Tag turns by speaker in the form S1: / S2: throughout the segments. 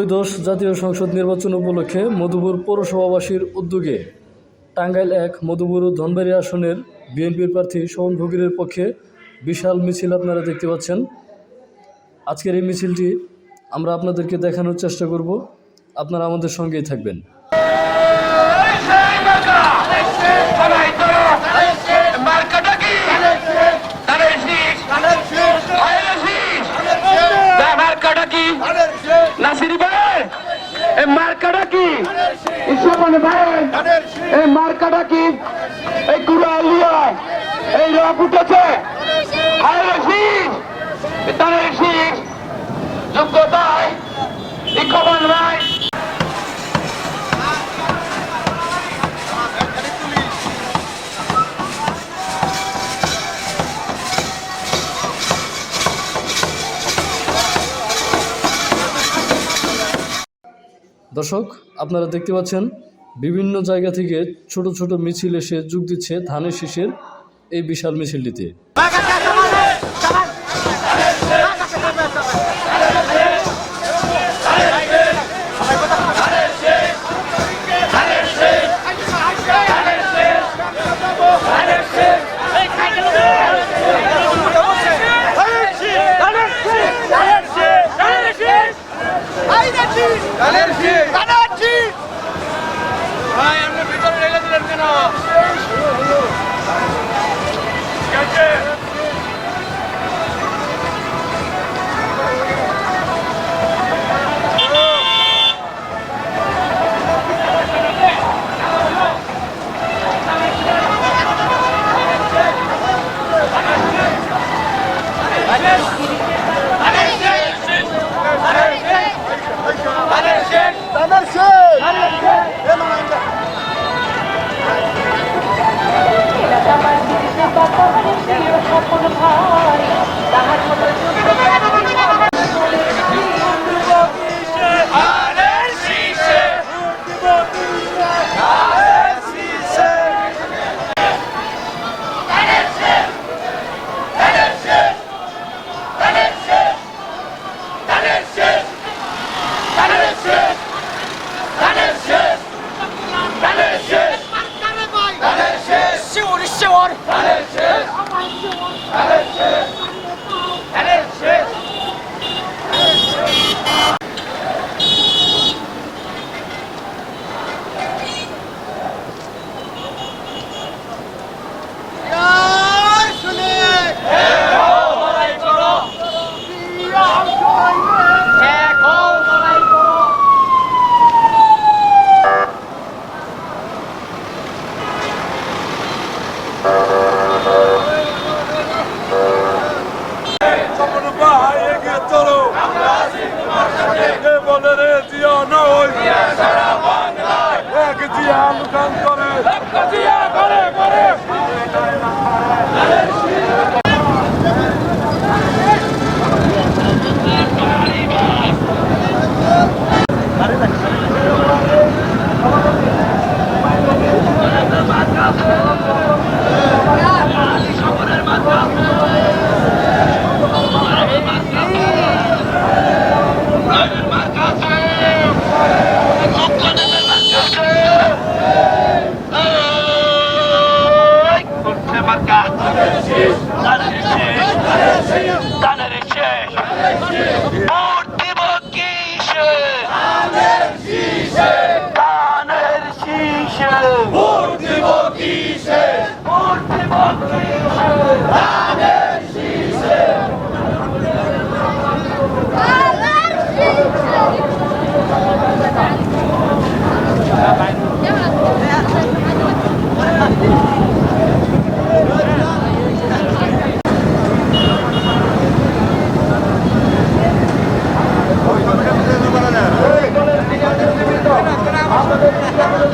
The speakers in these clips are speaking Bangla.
S1: ত্রয়োদশ জাতীয় সংসদ নির্বাচন উপলক্ষে মধুপুর পৌরসভাবাসীর উদ্যোগে টাঙ্গাইল এক মধুপুর ধনবাড়ি আসনের বিএনপির প্রার্থী শোভন ফকিরের পক্ষে বিশাল মিছিল আপনারা দেখতে পাচ্ছেন। আজকের এই মিছিলটি আমরা আপনাদেরকে দেখানোর চেষ্টা করব। আপনারা আমাদের সঙ্গেই থাকবেন
S2: মার্কাটা কি ধানের শীষ ভাইয়ের শীষ মার্কাটা কি নাসিরি ভাই এ মার্কাটা কি? ইসলামান ভাই এই মার্কাটা কি? এই কুড়ালিয়া এই রক উঠেছে। যোগ্যতায় ইকমান ভাই।
S1: দর্শক, আপনারা দেখতে পাচ্ছেন, বিভিন্ন জায়গা থেকে ছোট ছোট মিছিল এসে যোগ দিচ্ছে ধানের শীষের এই বিশাল মিছিলটিতে।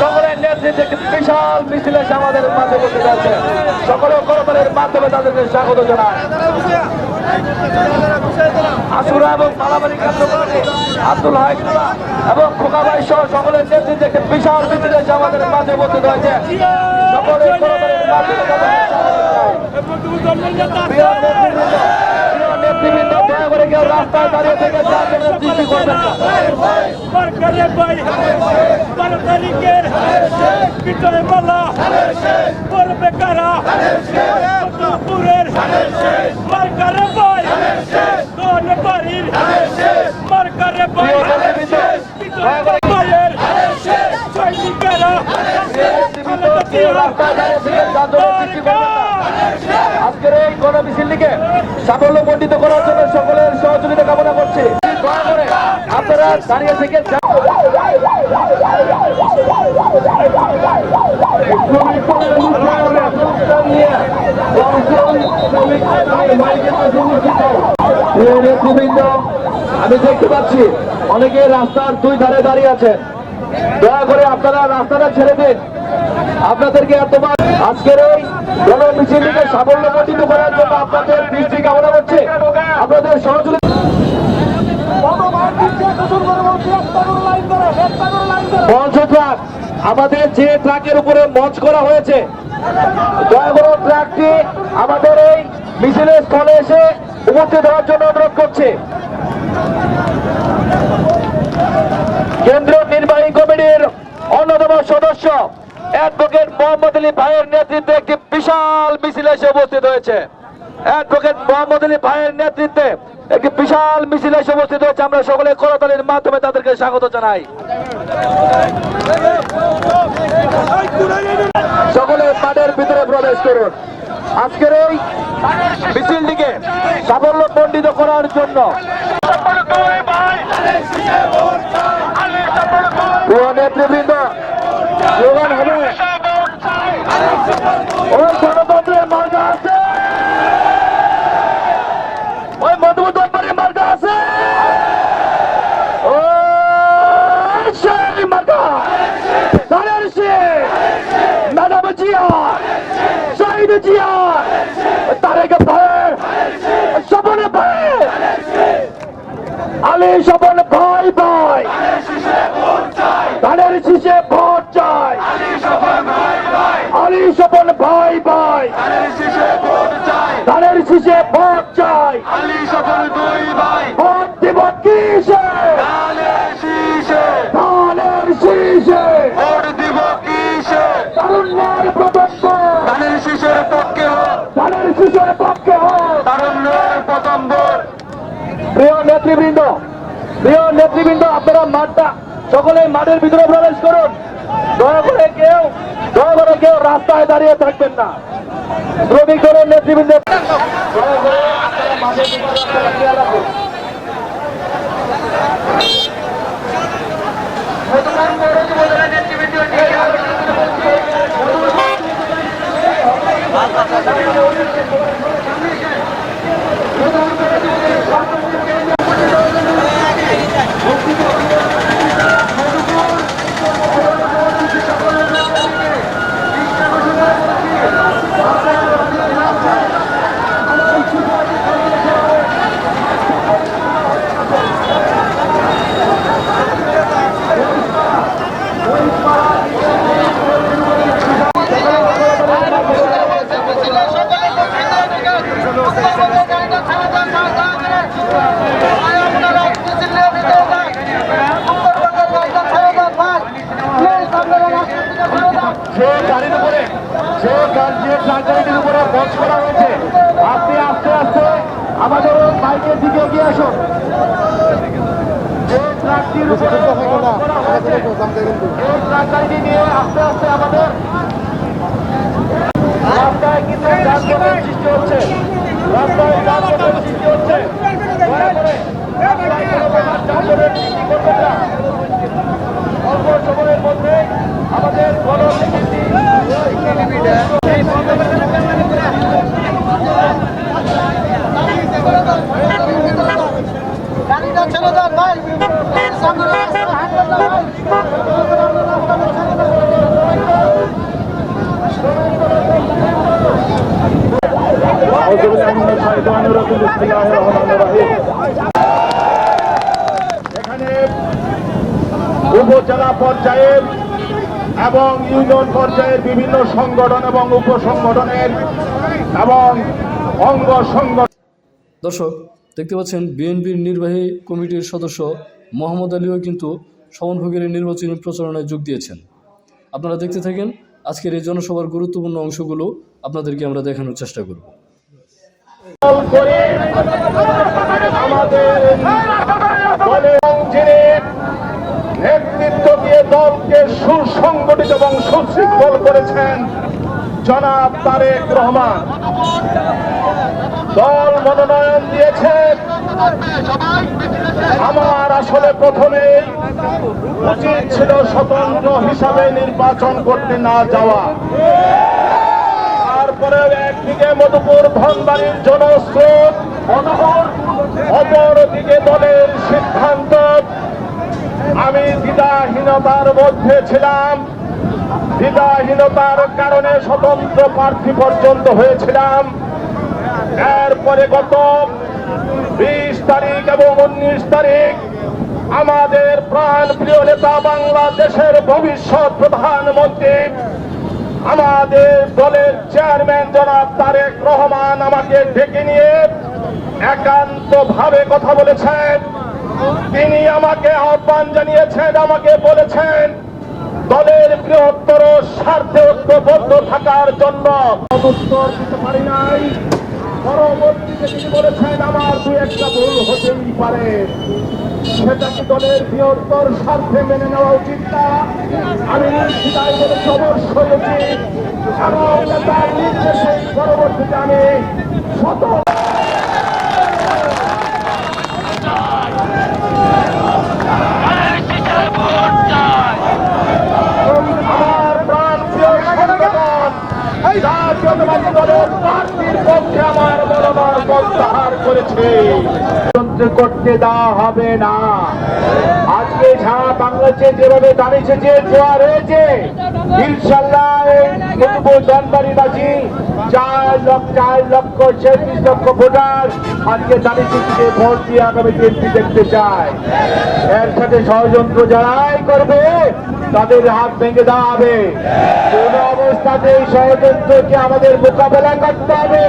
S2: সকলের নেতৃত্বে বিশাল মিছিল এসে আমাদের মাঝে বসে যাচ্ছে সকলের করতালের মাধ্যমে তাদেরকে স্বাগত জানায় আসুরা এবং মালামারি কার্যকরী আব্দুল হাইকুল্লাহ এবং খোকাবাই সহ সকলের নেতৃত্বে একটি বিশাল মিছিল এসে আমাদের মাঝে বসে হয়েছে। সকলের করতালের মাধ্যমে। প্রিয় নেতৃবৃন্দ, প্রিয় নেতৃবৃন্দ, দয়া করে কেউ রাস্তায় দাঁড়িয়ে থেকে সৃষ্টি করবেন
S3: বারো তারিখের মালা কারা? মার্কারে ভাই বাড়ির মার্কারে ভাই ভাইয়ের সৈনিকেরা
S2: আজকের এই গণমিছিলটিকে সাফল্য মণ্ডিত করার জন্য সকলের সহযোগিতা কামনা করছি দয়া করে আপনারা আমি দেখতে পাচ্ছি অনেকে রাস্তার দুই ধারে দাঁড়িয়ে আছেন। দয়া করে আপনারা রাস্তাটা ছেড়ে দিন। আপনাদেরকে এতবার আজকের এই গণমিছিলটিকে সাফল্য মণ্ডিত করার জন্য আপনাদের দৃষ্টি কামনা করছে। আপনাদের সহযোগিতা মঞ্চ ট্রাক আমাদের যে ট্রাকের উপরে মঞ্চ করা হয়েছে ট্রাকটি আমাদের এই মিছিলের স্থলে এসে উপস্থিত হওয়ার জন্য অনুরোধ করছে। কেন্দ্রীয় নির্বাহী কমিটির অন্যতম সদস্য, অ্যাডভোকেট মোহাম্মদ আলী ভাইয়ের নেতৃত্বে একটি বিশাল মিছিল এসে উপস্থিত হয়েছে। অ্যাডভোকেট মোহাম্মদ আলী ভাইয়ের নেতৃত্বে একটি বিশাল মিছিল এসে উপস্থিত হয়েছে। আমরা সকলে করতালির মাধ্যমে তাদেরকে স্বাগত জানাই। সকলে মাঠের ভিতরে প্রবেশ করুন। আজকের এই মিছিলটিকে সাফল্য মণ্ডিত করার জন্য নেতৃবৃন্দ জিয়া। তারেক ভাই। স্বপন ভাই। আলী স্বপন ভাই ভাই। ধানের শীষে ভোট চাই। আলী স্বপন ভাই ভাই। ধানের শীষে ভোট চাই। ভোট দিব কিসে ধানের শীষে তারুণ্যের প্রতঙ্গ ধানের শীষের পক্ষে হোক প্রিয় নেতৃবৃন্দ প্রিয় নেতৃবৃন্দ, আপনারা মাঠটা, সকলে মাঠের ভিতরে প্রবেশ করুন। দয়া করে কেউ, দয়া করে কেউ রাস্তায় দাঁড়িয়ে থাকবেন না। নেতৃবৃন্দ আপনারা খেয়াল
S4: Оп, ইউনিয়ন পর্যায়ের বিভিন্ন সংগঠন এবং উপসংগঠনের এবং অঙ্গ সংগঠন
S1: দর্শক দেখতে পাচ্ছেন বিএনপির নির্বাহী কমিটির সদস্য মোহাম্মদ আলীও কিন্তু শবনভোগের নির্বাচনী প্রচারণায় যোগ দিয়েছেন। আপনারা দেখতে থাকেন আজকের এই জনসভার গুরুত্বপূর্ণ অংশগুলো আপনাদেরকে আমরা দেখানোর চেষ্টা করব।
S4: আমাদের দলের যিনি নেতৃত্ব দিয়ে দলকে সুসংগঠিত এবং সুশৃঙ্খল করেছেন জনাব তারেক রহমান। দল মনোনয়ন দিয়েছে। আমার আসলে প্রথমে উচিত ছিল স্বতন্ত্র হিসাবে নির্বাচন করতে না যাওয়া। তারপরে একদিকে মধুপুর ধনবাড়ির জনস্রোত অনহর অপরদিকে দলের সিদ্ধান্ত। আমি দ্বিধাহীনতার মধ্যে ছিলাম। দ্বিধাহীনতার কারণে স্বতন্ত্র প্রার্থী পর্যন্ত হয়েছিলাম। এরপরে গত বিশ তারিখ এবং উনিশ তারিখ আমাদের প্রাণ প্রিয় নেতা বাংলাদেশের ভবিষ্যৎ প্রধানমন্ত্রী, আমাদের দলের চেয়ারম্যান জনাব তারেক রহমান আমাকে ডেকে নিয়ে একান্ত ভাবে কথা বলেছেন। তিনি আমাকে আহ্বান জানিয়েছেন, আমাকে বলেছেন, দলের বৃহত্তর স্বার্থে ঐক্যবদ্ধ থাকার জন্য। উত্তর দিতে পারি নাই। পরবর্তীতে তিনি বলেছেন, আমার দু একটা ভুল হতেই পারে। সেটা কি দলের বৃহত্তর স্বার্থে মেনে নেওয়া উচিত না। আমি সেটাই বলেছি, অবশ্যই উচিত। এবং তার নির্দেশে পরবর্তীতে আমি শত আমার প্রাণ প্রিয় সংগঠন জাতীয়তাবাদী দলের প্রার্থীর পক্ষে আমার মনোনয়ন প্রত্যাহার করেছে যন্ত্র করতে দেওয়া হবে না। আজকে সারা বাংলাদেশে যেভাবে দাঁড়িয়েছে যে এই চার লক্ষ চার লক্ষ লক্ষ ভোটার আজকে দাঁড়িয়েছে ভোট দিয়ে আগামী দেখতে চায়। এর সাথে ষড়যন্ত্র যারাই করবে, তাদের হাত ভেঙে দেওয়া হবে। কোন অবস্থাতে ষড়যন্ত্রকে আমাদের মোকাবেলা করতে হবে।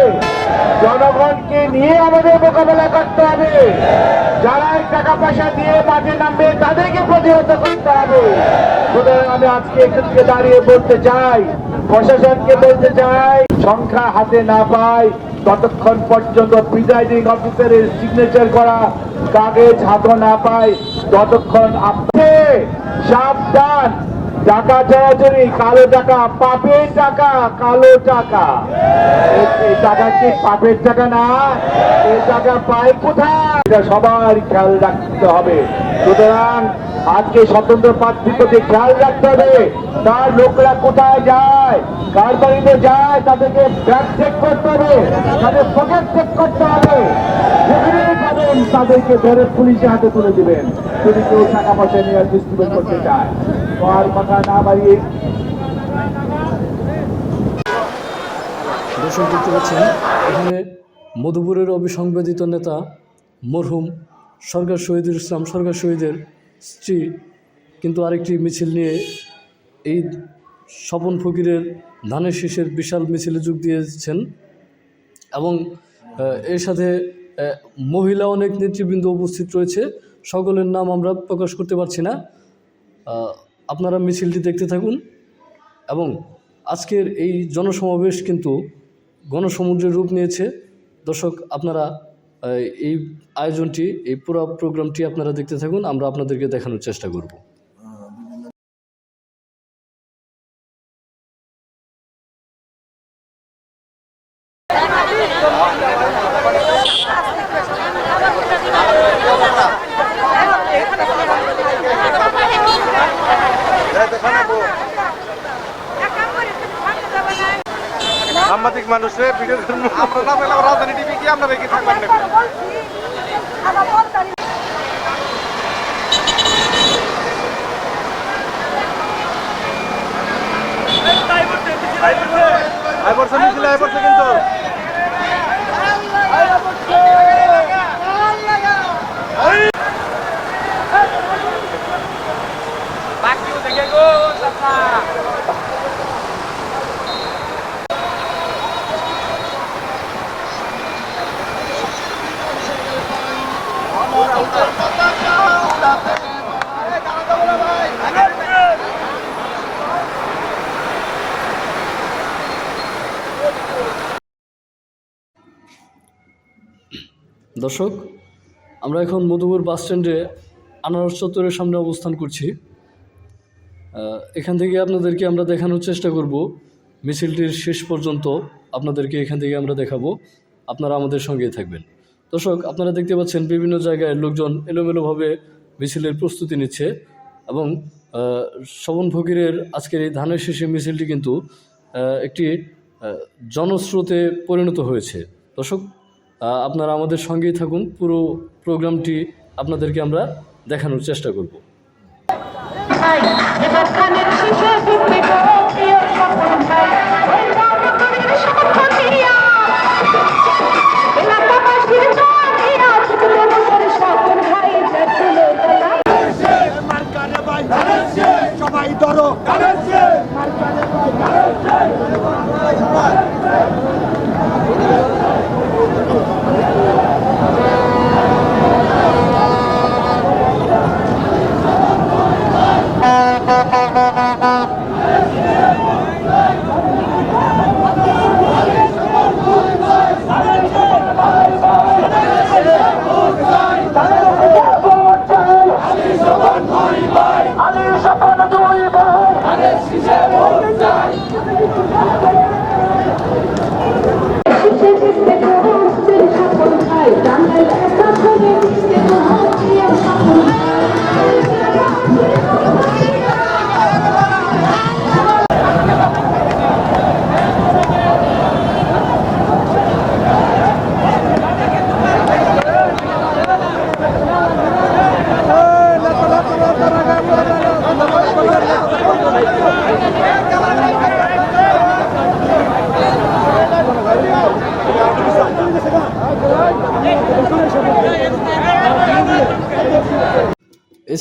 S4: জনগণকে নিয়ে আমাদের মোকাবেলা করতে হবে। যারা টাকা পয়সা দিয়ে মাঠে নামবে, তাদেরকে প্রতিহত করতে হবে। সুতরাং আমি আজকে এক্ষেত্রে দাঁড়িয়ে বলতে চাই, প্রশাসনকে বলতে চাই, সংখ্যা হাতে না পাই ততক্ষণ পর্যন্ত প্রিজাইডিং অফিসারের সিগনেচার করা কাগজ হাতে না পাই ততক্ষণ আপনি সাবধান টাকা চলাচলি কালো টাকা, পাপের টাকা, কালো টাকা। এই- টাকা কি পাপের টাকা না? এই টাকা পায় কোথায়? এটা সবার খেয়াল রাখতে হবে। সুতরাং আজকে স্বতন্ত্র প্রার্থীর খেয়াল রাখতে হবে তার লোকরা কোথায় যায়, কার বাড়িতে যায়, তাদেরকে ব্যাগ চেক করতে হবে, তাদের পকেট চেক করতে হবে। যেখানেই পাবেন তাদেরকে ধরে পুলিশের হাতে তুলে দিবেন। যদি কেউ টাকা পয়সা নিয়ে ডিস্ট্রিবিউট করতে চায়।
S1: দর্শক দেখতে পাচ্ছেন, এখানে মধুপুরের অবিসংবাদিত নেতা মরহুম সরকার শহীদুল ইসলাম সরকার শহীদের স্ত্রী, কিন্তু আরেকটি মিছিল নিয়ে এই স্বপন ফকিরের ধানের শীষের বিশাল মিছিলে যোগ দিয়েছেন এবং এর সাথে মহিলা অনেক নেতৃবৃন্দ উপস্থিত রয়েছে। সকলের নাম আমরা প্রকাশ করতে পারছি না। আপনারা মিছিলটি দেখতে থাকুন এবং আজকের এই জনসমাবেশ কিন্তু গণসমুদ্রের রূপ নিয়েছে। দর্শক, আপনারা এই আয়োজনটি, এই পুরো প্রোগ্রামটি আপনারা দেখতে থাকুন, আমরা আপনাদেরকে দেখানোর চেষ্টা করব।
S5: সাংবাদিক মানুষে রাজধানী টিভি কি আপনারা কি থাকবেন না you!
S1: দর্শক, আমরা এখন মধুপুর বাস স্ট্যান্ডে আনারস চত্বরের সামনে অবস্থান করছি। এখান থেকে আপনাদেরকে আমরা দেখানোর চেষ্টা করব। মিছিলটির শেষ পর্যন্ত আপনাদেরকে এখান থেকে আমরা দেখাবো। আপনারা আমাদের সঙ্গেই থাকবেন। দর্শক, আপনারা দেখতে পাচ্ছেন বিভিন্ন জায়গায় লোকজন এলোমেলোভাবে মিছিলের প্রস্তুতি নিচ্ছে এবং শবন ফকিরের আজকের এই ধানের শেষে মিছিলটি কিন্তু একটি জনস্রোতে পরিণত হয়েছে। দর্শক আপনারা আমাদের সঙ্গেই থাকুন। পুরো প্রোগ্রামটি আপনাদেরকে আমরা দেখানোর চেষ্টা করব।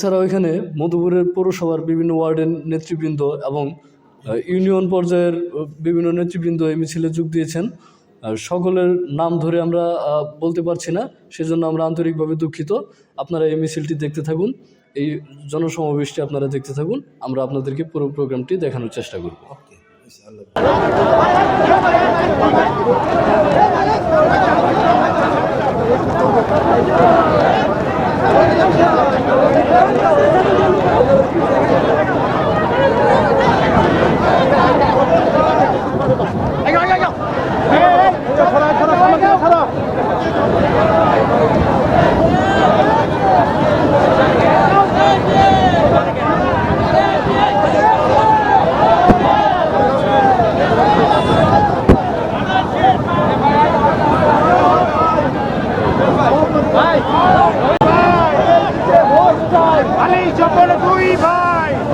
S1: এছাড়াও এখানে মধুপুরের পৌরসভার বিভিন্ন ওয়ার্ডের নেতৃবৃন্দ এবং ইউনিয়ন পর্যায়ের বিভিন্ন নেতৃবৃন্দ এই মিছিলে যোগ দিয়েছেন। সকলের নাম ধরে আমরা বলতে পারছি না, সেজন্য আমরা আন্তরিকভাবে দুঃখিত। আপনারা এই মিছিলটি দেখতে থাকুন, এই জনসমাবেশটি আপনারা দেখতে থাকুন, আমরা আপনাদেরকে পুরো প্রোগ্রামটি দেখানোর চেষ্টা করব।
S6: আলী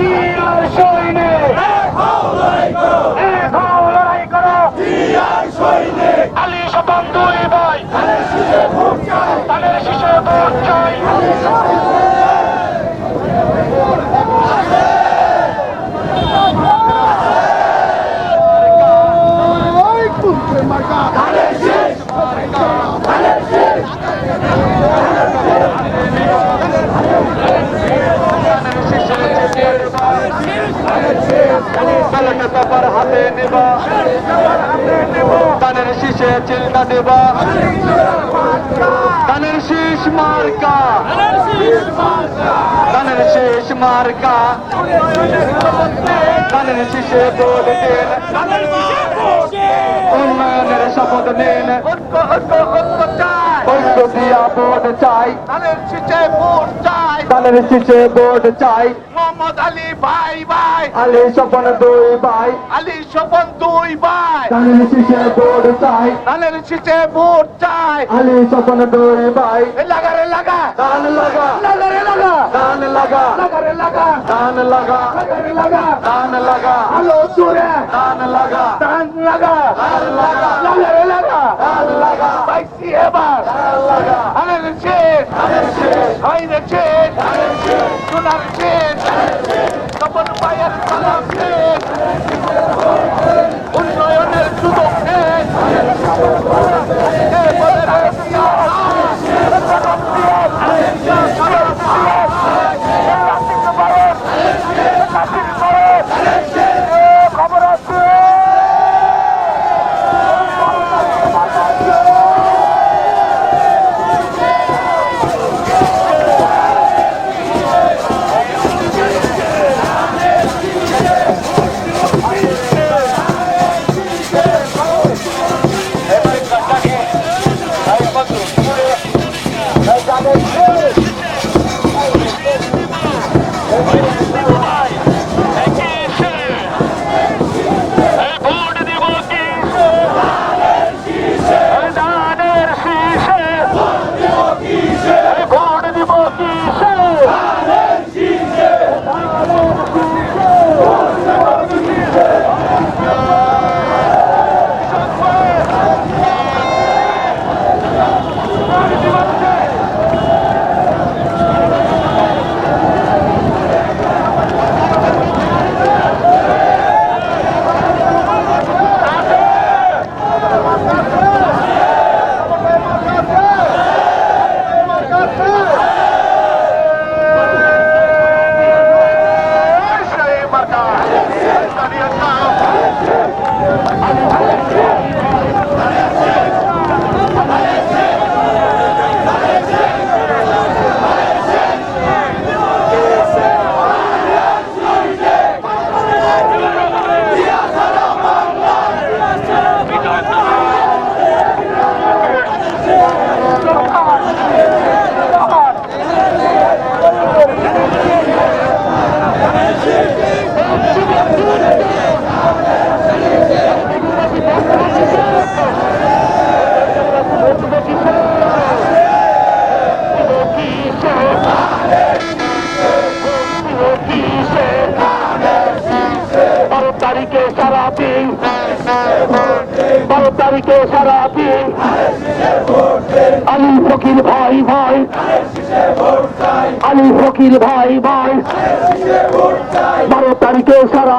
S6: আলী যখন দুই ভাই
S2: জিয়ার সৈনিক। এক হও লড়াই করো। আলী স্বপন দুই ভাই ধানের শীষে ভোট চাই হাতে নেবা।
S3: ধানের শীষে চিন্তা দেব। ধানের শীষ মার্কা। ধানের শীষ মার্কা। ধানের শীষে ভোট দিন। উন্নয়নের শপথ নিন। ঐক্য দিয়া ভোট চাই।
S2: ধানের শীষে ভোট চাই।
S3: ধানের শীষে ভোট চাই।
S2: মোহাম্মদ আলী ভাই ভাই।
S3: আলী স্বপন দুই ভাই।
S2: আলী স্বপন দুই ভাই।
S3: ধানের শীষে ভোট চাই।
S2: ধানের শীষে ভোট চাই।
S3: আলী স্বপন দুই ভাই।
S2: লাগা রে লাগা।
S3: ধান লাগা।
S2: লাগা রে লাগা।
S3: ধান লাগা।
S2: লাগা রে লাগা।
S3: ধান লাগা।
S2: লাগা রে লাগা।
S3: ধান লাগা।
S2: আলো সুরে।
S3: ধান লাগা।
S2: ধান লাগা।
S3: ধান লাগা।
S2: লাগা রে লাগা।
S3: ধান লাগা।
S2: পাইছি এবার। ধানের শীষ। হাইরে শীষ। সোনার শীষ। তপন পায়ের সালাম শীষ উন্নয়নের